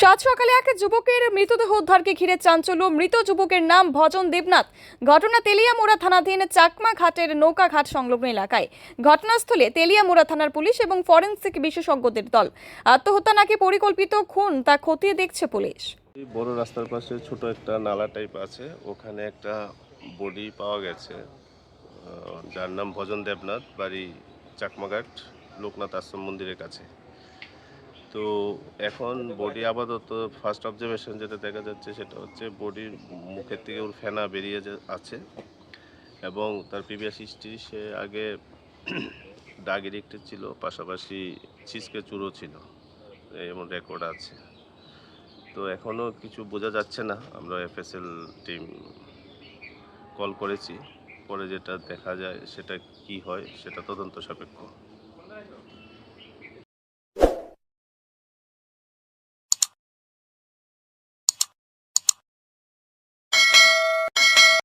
সাত সকালে এক যুবকের মৃতদেহ উদ্ধারকে ঘিরে চাঞ্চল্য। মৃত যুবকের নাম ভজন দেবনাথ। ঘটনা তেলিয়ামুড়া থানাধীন চাকমা ঘাটের নৌকা ঘাট সংলগ্ন এলাকায়। ঘটনাস্থলে তেলিয়ামুড়া থানার পুলিশ এবং ফরেনসিক বিশেষজ্ঞদের দল। আত্মহত্যা নাকি পরিকল্পিত খুন তা খতিয়ে দেখছে পুলিশ। বড় রাস্তার পাশে ছোট একটা নালা টাইপ আছে। ওখানে একটা বডি পাওয়া গেছে। যার নাম ভজন দেবনাথ, বাড়ি চাকমাঘাট, লোকনাথ আশ্রম মন্দিরের কাছে। তো এখন বডি আপাতত ফার্স্ট অবজারভেশন যেটা দেখা যাচ্ছে সেটা হচ্ছে বডির মুখের থেকে ওর ফেনা বেরিয়ে আছে এবং তার প্রিভিয়াস হিস্ট্রি সে আগে ডাগ এডিক্টেড ছিল, পাশাপাশি ছিসকে চুরো ছিল এমন রেকর্ড আছে। তো এখনও কিছু বোঝা যাচ্ছে না, আমরা এফএসএল টিম কল করেছি, পরে যেটা দেখা যায় সেটা কি হয় সেটা তদন্ত সাপেক্ষ।